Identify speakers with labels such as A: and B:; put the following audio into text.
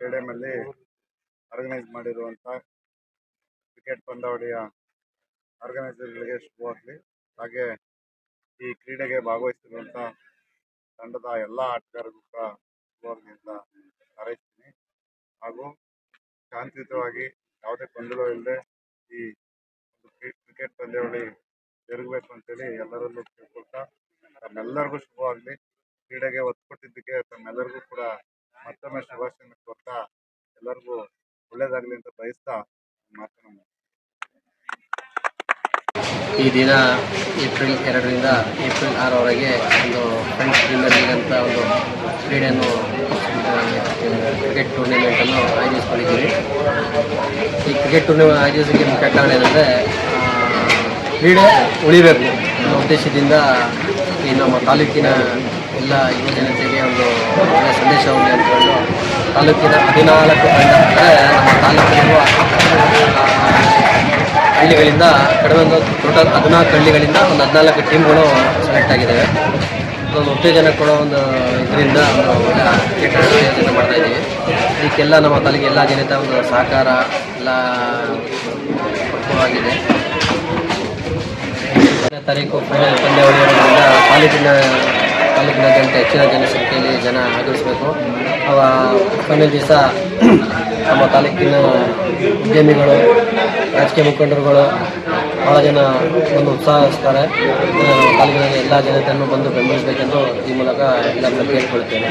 A: ಎಡೆ ಮೇಲೆ ಆರ್ಗನೈಸ್ ಮಾಡಿರುವಂಥ ಕ್ರಿಕೆಟ್ ಪಂದ್ಯಾವಳಿಯ ಆರ್ಗನೈಸರ್ಗಳಿಗೆ ಶುಭವಾಗಲಿ. ಹಾಗೆ ಈ ಕ್ರೀಡೆಗೆ ಭಾಗವಹಿಸಿರುವಂಥ ತಂಡದ ಎಲ್ಲ ಆಟಗಾರರಿಗೂ ಕೂಡ ಶುಭವಾಗಲಿ ಅಂತ ಹಾರೈಸ್ತೀನಿ. ಹಾಗೂ ಶಾಂತಿಯುತವಾಗಿ ಯಾವುದೇ ಗೊಂದಲ ಇಲ್ಲದೆ ಈ ಕ್ರಿಕೆಟ್ ಪಂದ್ಯಾವಳಿ ಜರುಗಬೇಕು ಅಂತೇಳಿ ಎಲ್ಲರಲ್ಲೂ ಕೇಳ್ಕೊಳ್ತಾ ತಮ್ಮೆಲ್ಲರಿಗೂ ಶುಭವಾಗಲಿ. ಕ್ರೀಡೆಗೆ ಒತ್ತು ಕೊಟ್ಟಿದ್ದಕ್ಕೆ ತಮ್ಮೆಲ್ಲರಿಗೂ ಕೂಡ ಮತ್ತೊಮ್ಮೆ ಶುಭಾಶಯ ಕೊಡ್ತಾ ಎಲ್ಲರಿಗೂ ಒಳ್ಳೇದಾಗಲಿ ಅಂತ ಬಯಸ್ತಾ ಮಾತನಾಡ
B: ಈ ದಿನ ಏಪ್ರಿಲ್ ಎರಡರಿಂದ ಏಪ್ರಿಲ್ ಆರವರೆಗೆ ಒಂದು ಫ್ರೆಂಡ್ಸ್ ಪ್ರೀಮಿಯರ್ ಲೀಗ್ ಅಂತ ಒಂದು ಕ್ರೀಡೆಯನ್ನು ಕ್ರಿಕೆಟ್ ಟೂರ್ನಿಮೆಂಟನ್ನು ಆಯೋಜಿಸ್ಕೊಂಡಿದ್ದೀವಿ. ಈ ಕ್ರಿಕೆಟ್ ಟೂರ್ನಿಮೆಂಟ್ ಆಯೋಜಿಸೋಕ್ಕೆ ಮುಖ್ಯ ಕಾರಣ ಏನಂದರೆ ಕ್ರೀಡೆ ಉಳಿಬೇಕು ಅನ್ನೋ ಉದ್ದೇಶದಿಂದ ಈ ನಮ್ಮ ತಾಲೂಕಿನ ಎಲ್ಲ ಯುವ ಜನತೆಗೆ ಒಂದು ಒಳ್ಳೆಯ ಸಂದೇಶವನ್ನು ಅಂತಕೊಂಡು ತಾಲೂಕಿನ ಹದಿನಾಲ್ಕು ಅಂದರೆ ನಮ್ಮ ತಾಲೂಕಿರುವ ಹಳ್ಳಿಗಳಿಂದ ಕಡಿಮೆ ಒಂದು ಟೋಟಲ್ ಹದಿನಾಲ್ಕು ಹಳ್ಳಿಗಳಿಂದ ಒಂದು ಹದಿನಾಲ್ಕು ಟೀಮ್ಗಳು ಸೆಲೆಕ್ಟ್ ಆಗಿದ್ದಾವೆ ಒಂದು ಉತ್ತೇಜನ ಕೊಡೋ ಒಂದು ಇದರಿಂದ ಒಂದು ಒಳ್ಳೆಯ ಮಾಡ್ತಾ ಇದ್ದೀವಿ. ಇದಕ್ಕೆಲ್ಲ ನಮ್ಮ ತಾಲೂಕಿಗೆ ಎಲ್ಲ ಜನತೆ ಒಂದು ಸಹಕಾರ ಎಲ್ಲ ಆಗಿದೆ ತಾರೀಕು, ಫೈನಲ್ ಇರೋದ್ರಿಂದ ತಾಲೂಕಿನ ತಾಲೂಕಿನಾದ್ಯಂತ ಹೆಚ್ಚಿನ ಜನಸಂಖ್ಯೆಯಲ್ಲಿ ಜನ ಆಗಮಿಸಬೇಕು ಅವ ಕೊನೆ ದಿವಸ ನಮ್ಮ ತಾಲೂಕಿನ ಉದ್ಯಮಿಗಳು, ರಾಜಕೀಯ ಮುಖಂಡರುಗಳು ಭಾಳ ಜನ ಬಂದು ಉತ್ಸಾಹಿಸ್ತಾರೆ. ತಾಲೂಕಿನ ಎಲ್ಲ ಜನತೆಯನ್ನು ಬಂದು ಬೆಂಬಲಿಸಬೇಕೆಂದು ಈ ಮೂಲಕ ಎಲ್ಲರನ್ನು ಕೇಳಿಕೊಳ್ಳುತ್ತೇನೆ.